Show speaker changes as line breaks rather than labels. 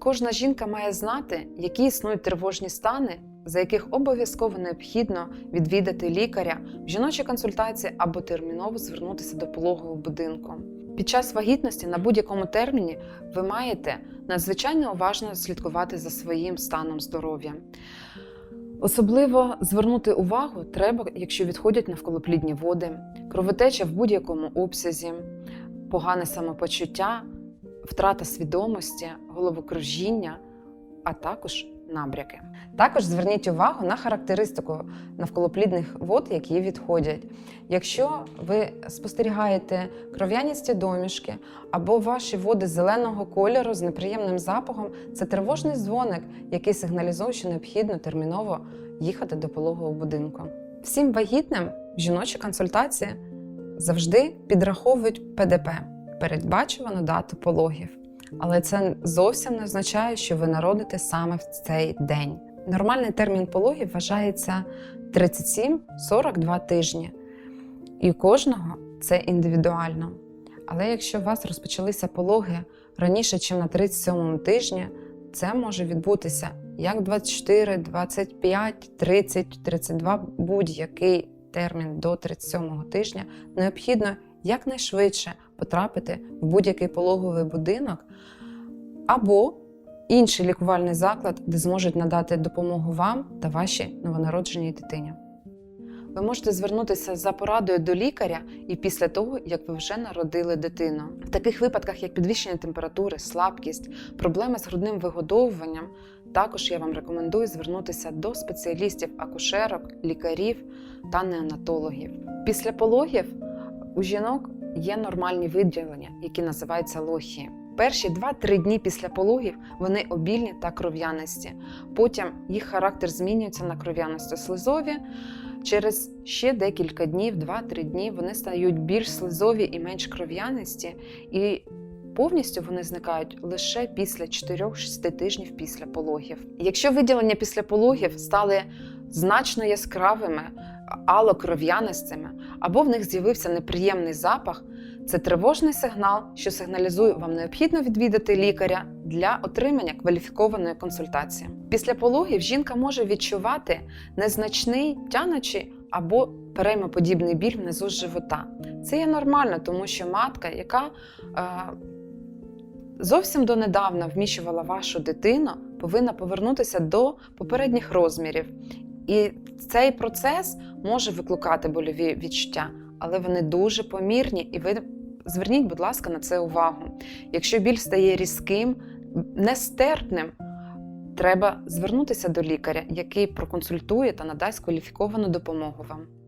Кожна жінка має знати, які існують тривожні стани, за яких обов'язково необхідно відвідати лікаря в жіночій консультації або терміново звернутися до пологового будинку. Під час вагітності на будь-якому терміні ви маєте надзвичайно уважно слідкувати за своїм станом здоров'я. Особливо звернути увагу треба, якщо відходять навколоплідні води, кровотеча в будь-якому обсязі, погане самопочуття, втрата свідомості, головокружіння, а також набряки. Також зверніть увагу на характеристику навколоплідних вод, які відходять. Якщо ви спостерігаєте кров'яністі домішки або ваші води зеленого кольору з неприємним запахом, це тривожний дзвоник, який сигналізує, що необхідно терміново їхати до пологового будинку. Всім вагітним в жіночій консультації завжди підраховують ПДП передбачувану дату пологів. Але це зовсім не означає, що ви народите саме в цей день. Нормальний термін пологів вважається 37-42 тижні. І у кожного це індивідуально. Але якщо у вас розпочалися пологи раніше, ніж на 37 тижні, це може відбутися як 24, 25, 30, 32, будь-який термін до 37-го тижня необхідно якнайшвидше потрапити в будь-який пологовий будинок або інший лікувальний заклад, де зможуть надати допомогу вам та вашій новонародженій дитині. Ви можете звернутися за порадою до лікаря і після того, як ви вже народили дитину. В таких випадках, як підвищення температури, слабкість, проблеми з грудним вигодовуванням, також я вам рекомендую звернутися до спеціалістів, акушерок, лікарів та неонатологів. Після пологів у жінок є нормальні виділення, які називаються лохії. Перші 2-3 дні після пологів вони обільні та кров'янисті. Потім їх характер змінюється на кров'яnisто-слизові. Через ще декілька днів, 2-3 дні, вони стають більш слизові і менш кров'янисті, і повністю вони зникають лише після 4-6 тижнів після пологів. Якщо виділення після пологів стали значно яскравими, алокров'янистими, або в них з'явився неприємний запах, це тривожний сигнал, що сигналізує вам необхідно відвідати лікаря для отримання кваліфікованої консультації. Після пологів жінка може відчувати незначний тянучий або переймоподібний біль внизу живота. Це є нормально, тому що матка, яка е, зовсім донедавна вміщувала вашу дитину, повинна повернутися до попередніх розмірів. І цей процес може викликати больові відчуття, але вони дуже помірні, і ви зверніть, будь ласка, на це увагу. Якщо біль стає різким, нестерпним, треба звернутися до лікаря, який проконсультує та надасть кваліфіковану допомогу вам.